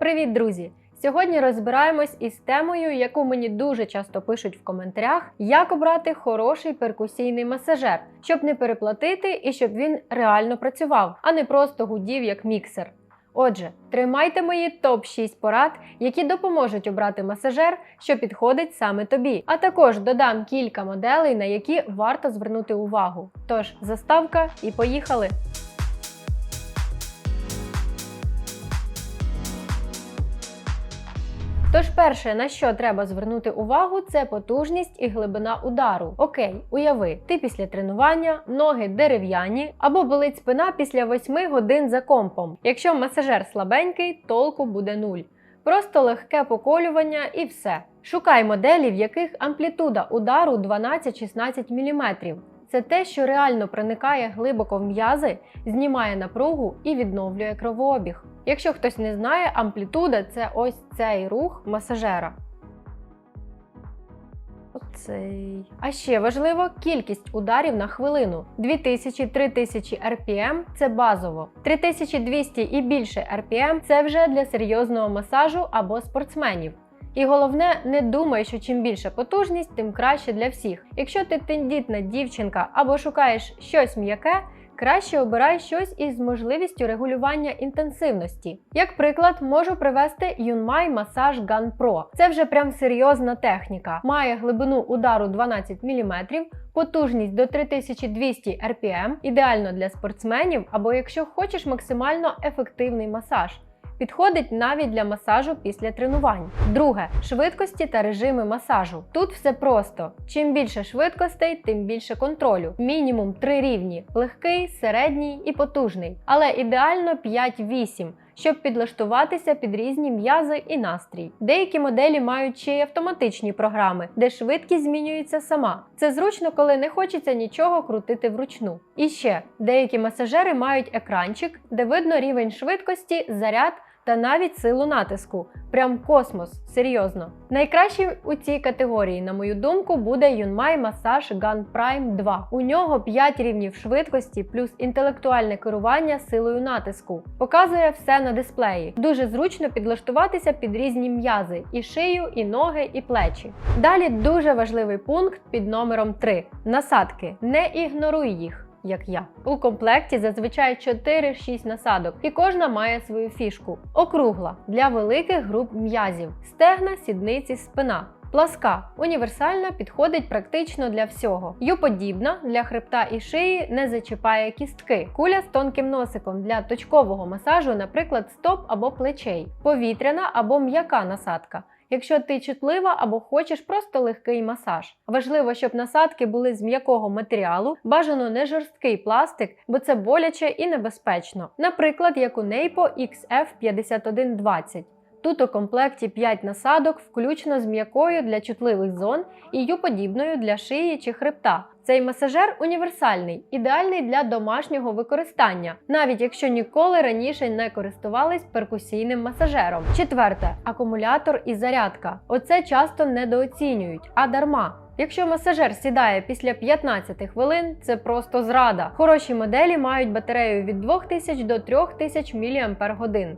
Привіт, друзі! Сьогодні розбираємось із темою, яку мені дуже часто пишуть в коментарях: як обрати хороший перкусійний масажер, щоб не переплатити і щоб він реально працював, а не просто гудів як міксер. Отже, тримайте мої топ-6 порад, які допоможуть обрати масажер, що підходить саме тобі. А також додам кілька моделей, на які варто звернути увагу. Тож, заставка і поїхали! Тож, перше, на що треба звернути увагу, це потужність і глибина удару. Окей, уяви, ти після тренування, ноги дерев'яні або болить спина після 8 годин за компом. Якщо масажер слабенький, толку буде нуль. Просто легке поколювання і все. Шукай моделі, в яких амплітуда удару 12-16 мм. Це те, що реально проникає глибоко в м'язи, знімає напругу і відновлює кровообіг. Якщо хтось не знає, амплітуда це ось цей рух масажера. Оцей. А ще важливо кількість ударів на хвилину. 2000-3000 RPM – це базово. 3200 і більше RPM – це вже для серйозного масажу або спортсменів. І головне, не думай, що чим більша потужність, тим краще для всіх. Якщо ти тендітна дівчинка або шукаєш щось м'яке, краще обирай щось із можливістю регулювання інтенсивності. Як приклад, можу привести Yunmai Massage Gun Pro. Це вже прям серйозна техніка. Має глибину удару 12 мм, потужність до 3200 RPM, ідеально для спортсменів або якщо хочеш максимально ефективний масаж. Підходить навіть для масажу після тренувань. Друге швидкості та режими масажу. Тут все просто: чим більше швидкостей, тим більше контролю. Мінімум 3 рівні: легкий, середній і потужний, але ідеально 5-8. Щоб підлаштуватися під різні м'язи і настрій. Деякі моделі мають ще й автоматичні програми, де швидкість змінюється сама. Це зручно, коли не хочеться нічого крутити вручну. І ще деякі масажери мають екранчик, де видно рівень швидкості, заряд та навіть силу натиску. Прям космос, серйозно. Найкращий у цій категорії, на мою думку, буде Yunmai Massage Gun Prime 2. У нього 5 рівнів швидкості плюс інтелектуальне керування силою натиску. Показує все на дисплеї. Дуже зручно підлаштуватися під різні м'язи і шию, і ноги, і плечі. Далі дуже важливий пункт під номером 3: насадки. Не ігноруй їх як я. У комплекті зазвичай 4-6 насадок, і кожна має свою фішку. Округла для великих груп м'язів, стегна, сідниці, спина. Пласка універсальна підходить практично для всього. Ю-подібна для хребта і шиї не зачіпає кістки. Куля з тонким носиком для точкового масажу, наприклад, стоп або плечей, повітряна або м'яка насадка якщо ти чутлива або хочеш просто легкий масаж. Важливо, щоб насадки були з м'якого матеріалу, бажано не жорсткий пластик, бо це боляче і небезпечно. Наприклад, як у Neipo XF5120. Тут у комплекті 5 насадок, включно з м'якою для чутливих зон і ю-подібною для шиї чи хребта. Цей масажер універсальний, ідеальний для домашнього використання, навіть якщо ніколи раніше не користувались перкусійним масажером. Четверте акумулятор і зарядка. Оце часто недооцінюють, а дарма. Якщо масажер сідає після 15 хвилин, це просто зрада. Хороші моделі мають батарею від 2000 до 3000 мАч.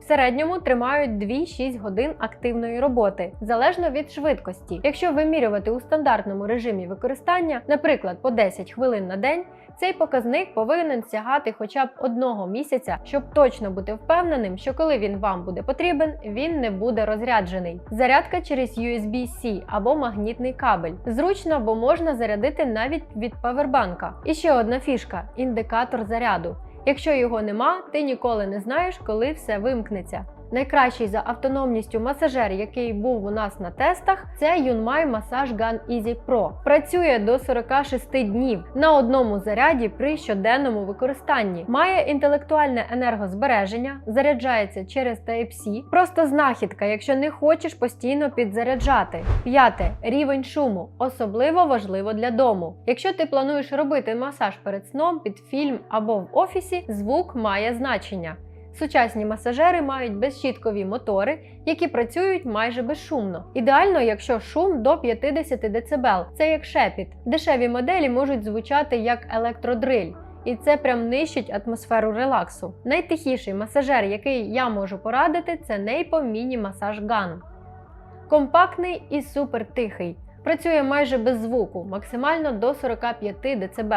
В середньому тримають 2-6 годин активної роботи, залежно від швидкості. Якщо вимірювати у стандартному режимі використання, наприклад, по 10 хвилин на день, цей показник повинен сягати хоча б одного місяця, щоб точно бути впевненим, що коли він вам буде потрібен, він не буде розряджений. Зарядка через USB-C або магнітний кабель. Зручно, бо можна зарядити навіть від павербанка. І ще одна фішка індикатор заряду. Якщо його нема, ти ніколи не знаєш, коли все вимкнеться. Найкращий за автономністю масажер, який був у нас на тестах, це Yunmai Massage Gun Easy Pro. Працює до 46 днів на одному заряді при щоденному використанні. Має інтелектуальне енергозбереження, заряджається через Type-C. Просто знахідка, якщо не хочеш постійно підзаряджати. П'яте рівень шуму, особливо важливо для дому. Якщо ти плануєш робити масаж перед сном під фільм або в офісі, звук має значення. Сучасні масажери мають безщіткові мотори, які працюють майже безшумно. Ідеально, якщо шум до 50 дБ, це як шепіт. Дешеві моделі можуть звучати як електродриль. і це прям нищить атмосферу релаксу. Найтихіший масажер, який я можу порадити, це Neipo Mini Massage Gun. Компактний і супер тихий. Працює майже без звуку, максимально до 45 дБ.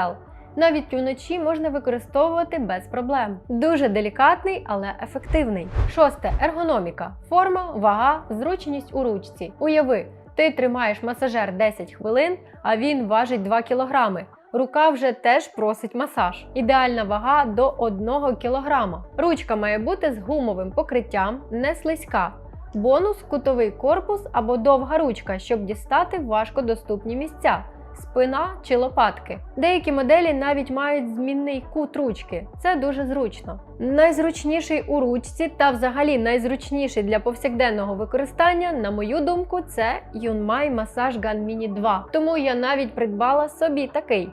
Навіть вночі можна використовувати без проблем. Дуже делікатний, але ефективний. Шосте ергономіка. Форма, вага, зручність у ручці. Уяви, ти тримаєш масажер 10 хвилин, а він важить 2 кг. Рука вже теж просить масаж. Ідеальна вага до 1 кг. Ручка має бути з гумовим покриттям, не слизька. Бонус кутовий корпус або довга ручка, щоб дістати важкодоступні місця. Спина чи лопатки. Деякі моделі навіть мають змінний кут ручки. Це дуже зручно. Найзручніший у ручці та взагалі найзручніший для повсякденного використання, на мою думку, це Yunmai Massage Gun Mini 2. Тому я навіть придбала собі такий.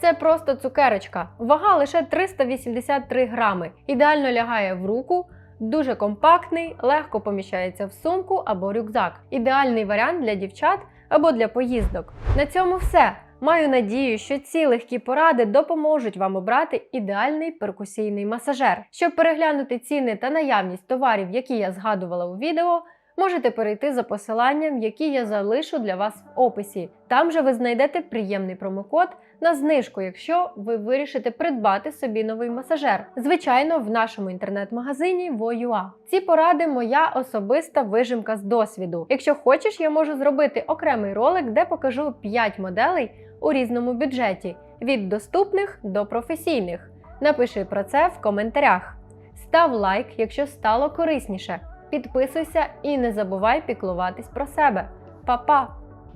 Це просто цукерочка. Вага лише 383 грами. Ідеально лягає в руку. Дуже компактний, легко поміщається в сумку або рюкзак. Ідеальний варіант для дівчат або для поїздок. На цьому все. Маю надію, що ці легкі поради допоможуть вам обрати ідеальний перкусійний масажер. Щоб переглянути ціни та наявність товарів, які я згадувала у відео, можете перейти за посиланням, які я залишу для вас в описі. Там же ви знайдете приємний промокод на знижку, якщо ви вирішите придбати собі новий масажер. Звичайно, в нашому інтернет-магазині Voyua. Ці поради моя особиста вижимка з досвіду. Якщо хочеш, я можу зробити окремий ролик, де покажу 5 моделей у різному бюджеті від доступних до професійних. Напиши про це в коментарях. Став лайк, якщо стало корисніше. Підписуйся і не забувай піклуватись про себе. Па-па!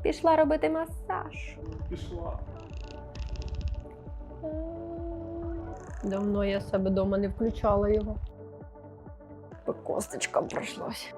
Пішла робити масаж. Пішла. Давно я себе вдома не включала його. По косточкам пройшлось.